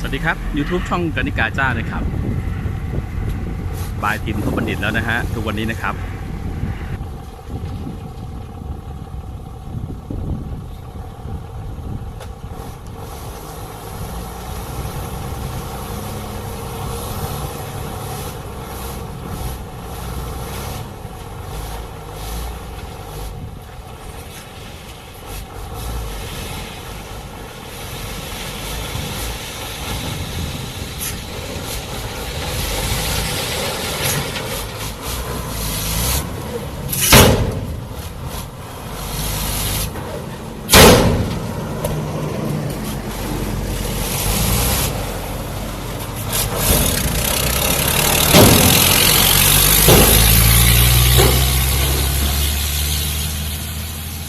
สวัสดีครับ YouTube ช่องกนิกาจ้านะครับ บายทีมทุกบัณฑิตแล้วนะฮะทุกวันนี้นะครับ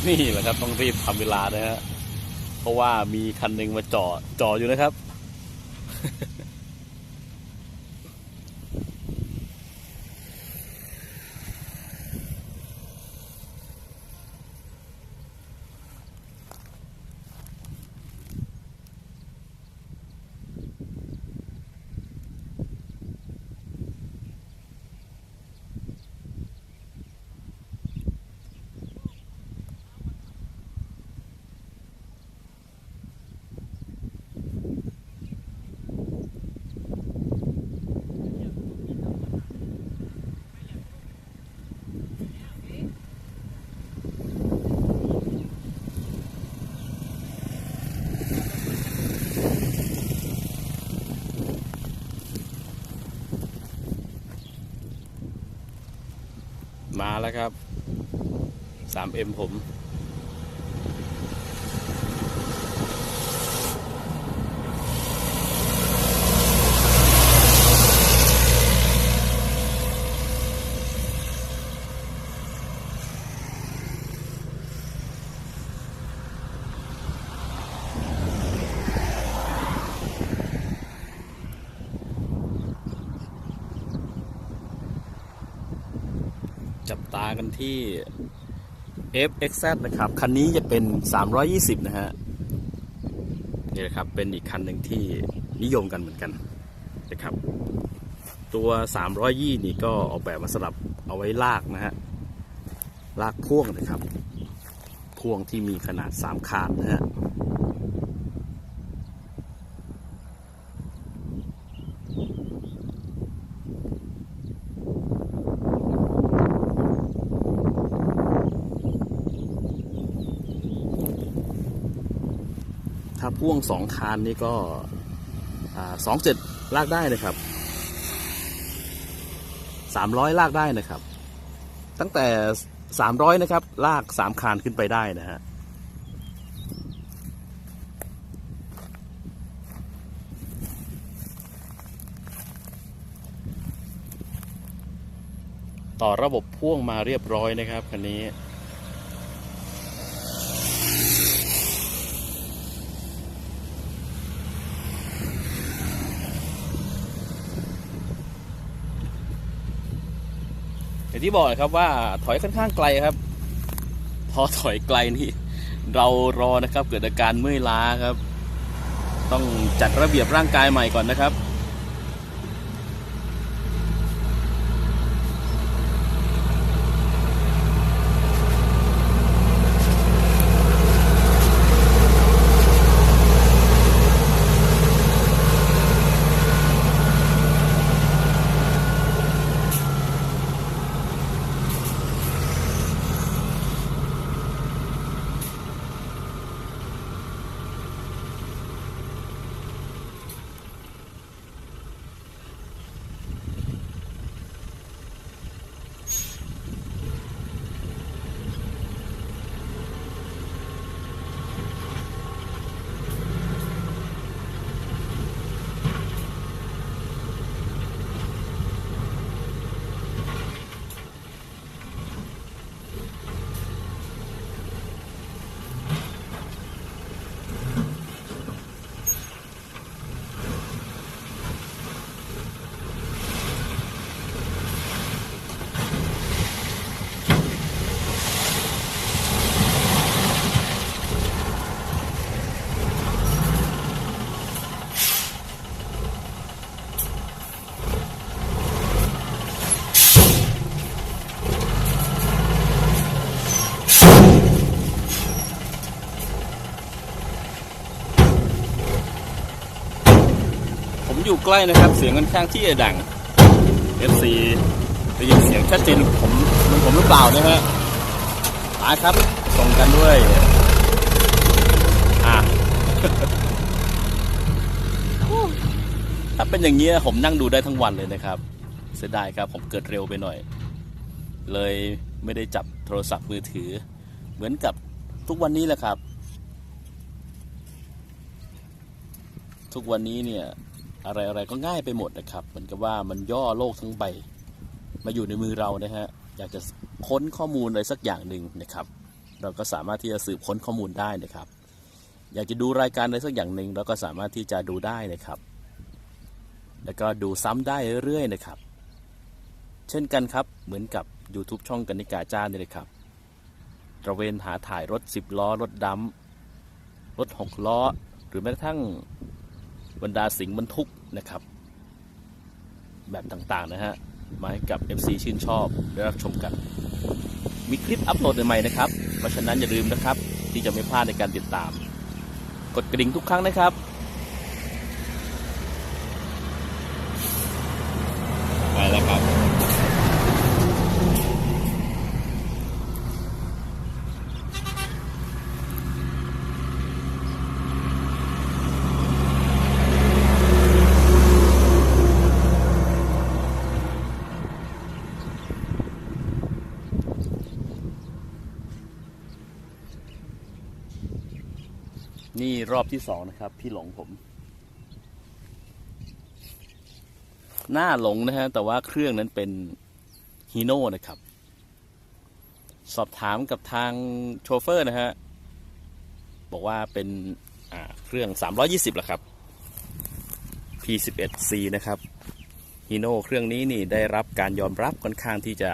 นี่แหละครับต้องรีบทำเวลานะฮะเพราะว่ามีคันหนึ่งมาจอดจอดอยู่นะครับ มาแล้วครับ 3M ผม ตากันที่ FXZ นะครับ คันนี้จะเป็น 320 นะฮะ นี่นะครับ เป็นอีกคันหนึ่งที่นิยมกันเหมือนกันนะครับ ตัว 320 นี่ก็ออกแบบมาสำหรับเอาไว้ลากนะฮะ ลากพ่วงนะครับ พ่วงที่มีขนาด3คานนะฮะ ถ้าพ่วงสองคานนี่ก็สองเจ็ดลากได้นะครับสามร้อยลากได้นะครับ ตั้งแต่สามร้อยนะครับ ลากสามคานขึ้นไปได้นะฮะต่อระบบพ่วงมาเรียบร้อยนะครับคันนี้ อย่างที่บอกนะครับว่าถอยค่อนข้างไกลครับ พอถอยไกลนี่ เรารอนะครับ เกิดอาการเมื่อยล้าครับ ต้องจัดระเบียบร่างกายใหม่ก่อนนะครับ อยู่ใกล้นะครับ เสียงค่อนข้างที่จะดัง FC ได้ยินเสียงชัดเจนผมมันผมหรือเปล่านะฮะมาครับส่งกันด้วยอะถ้าเป็นอย่างนี้ยผมนั่งดูได้ทั้งวันเลยนะครับ เสียดายครับผมเกิดเร็วไปหน่อย เลยไม่ได้จับโทรศัพท์มือถือ เหมือนกับทุกวันนี้แหละครับ ทุกวันนี้เนี่ย อะไรอะไรก็ง่ายไปหมดนะครับ เหมือนกับว่ามันย่อโลกทั้งใบ มาอยู่ในมือเรานะฮะอยากจะค้นข้อมูลอะไรสักอย่างหนึ่งนะครับ เราก็สามารถที่จะสืบค้นข้อมูลได้นะครับ อยากจะดูรายการอะไรสักอย่างหนึ่งเราก็สามารถที่จะดูได้นะครับ แล้วก็ดูซ้ำได้เรื่อยๆนะครับ เช่นกันครับเหมือนกับ YouTube ช่องกันนิกาจ้านี่เลยครับตระเวนหาถ่ายรถ 10 ล้อ รถดำรถ 6 ล้อ หรือแม้กระทั่ง บรรดาสิ่งบรรทุกนะครับ แบบต่างๆนะฮะมาให้กับ FC ชื่นชอบได้รับชมกัน มีคลิปอัปโหลดใหม่ๆนะครับ เพราะฉะนั้นอย่าลืมนะครับ ที่จะไม่พลาดในการติดตาม กดกระดิ่งทุกครั้งนะครับ ไปแล้วครับ นี่ รอบที่สองนะครับ พี่หลงผม หน้าหลงนะฮะ แต่ว่าเครื่องนั้นเป็นฮีโน่นะครับ สอบถามกับทางโชเฟอร์นะฮะ บอกว่าเป็นเครื่อง 320แหละครับ P11C นะครับฮีโน่เครื่องนี้นี่ได้รับการยอมรับค่อนข้างที่จะ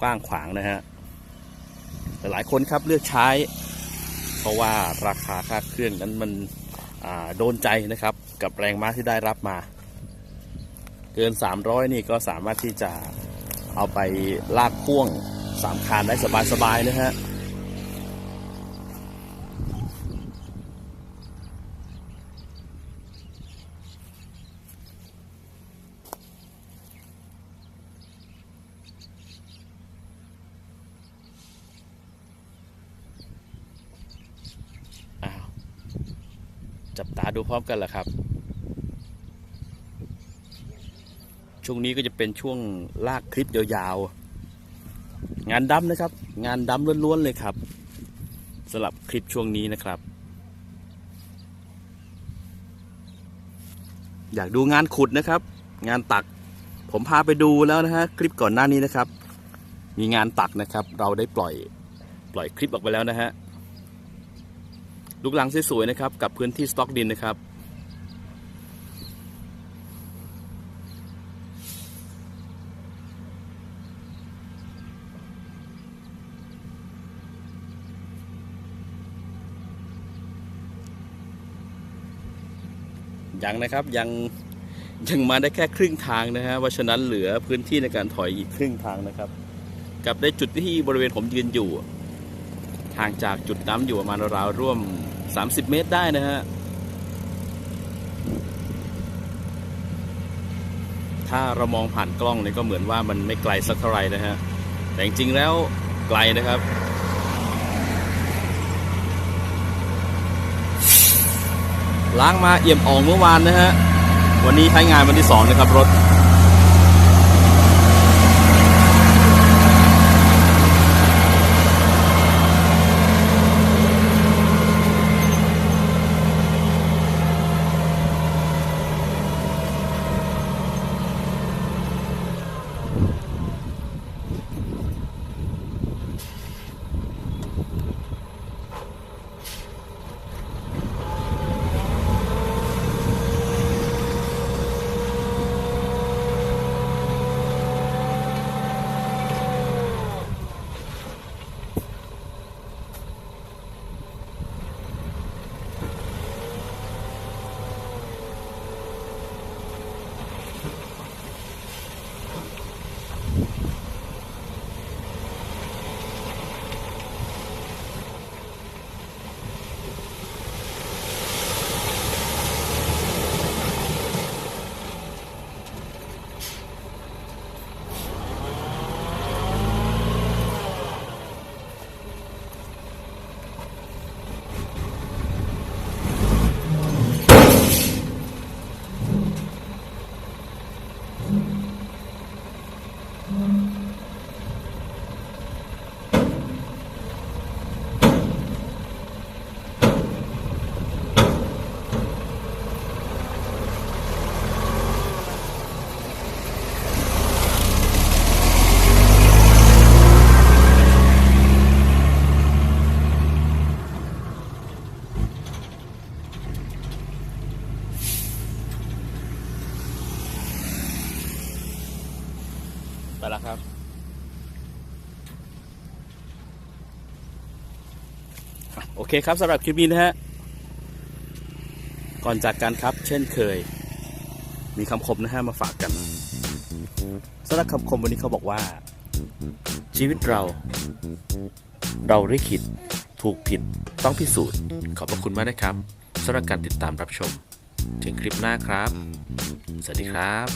กว้างขวางนะฮะหลายคนครับเลือกใช้ เพราะว่าราคาค่าเครื่องนั้นมันโดนใจนะครับ กับแรงม้าที่ได้รับมา เกิน 300 นี่ก็สามารถที่จะเอาไปลากพ่วงสามคานได้สบายๆนะฮะ จับตาดูพร้อมกันแหละครับ ช่วงนี้ก็จะเป็นช่วงลากคลิปยาวๆ งานดำนะครับ งานดำล้วนๆเลยครับสำหรับคลิปช่วงนี้นะครับ อยากดูงานขุดนะครับ งานตักผมพาไปดูแล้วนะฮะคลิปก่อนหน้านี้นะครับ มีงานตักนะครับ เราได้ปล่อยปล่อยคลิปออกไปแล้วนะฮะ ลูกหลังสวยๆนะครับ กับพื้นที่สต็อกดินนะครับ ยังนะครับยังยังมาได้แค่ครึ่งทางนะฮะเพราะฉะนั้นเหลือพื้นที่ในการถอยอีกครึ่งทางนะครับ กับได้จุดที่บริเวณผมยืนอยู่ ห่างจากจุดน้ำอยู่ประมาณราวๆร่วม 30 เมตรได้นะฮะ ถ้าเรามองผ่านกล้องเนี่ยก็เหมือนว่ามันไม่ไกลสักเท่าไหร่นะฮะ แต่จริงๆแล้วไกลนะครับล้างมาเอี่ยมอ่องเมื่อวานนะฮะ วันนี้ใช้งานวันที่สองนะครับรถ โอเคครับสำหรับคลิปนี้นะฮะ ก่อนจากกันครับ เช่นเคย มีคำคมนะฮะมาฝากกันสำหรับคำคมวันนี้เขาบอกว่า ชีวิตเรา เราได้คิดถูกผิดต้องพิสูจน์ ขอบพระคุณมากนะครับสำหรับการติดตามรับชม ถึงคลิปหน้าครับ สวัสดีครับ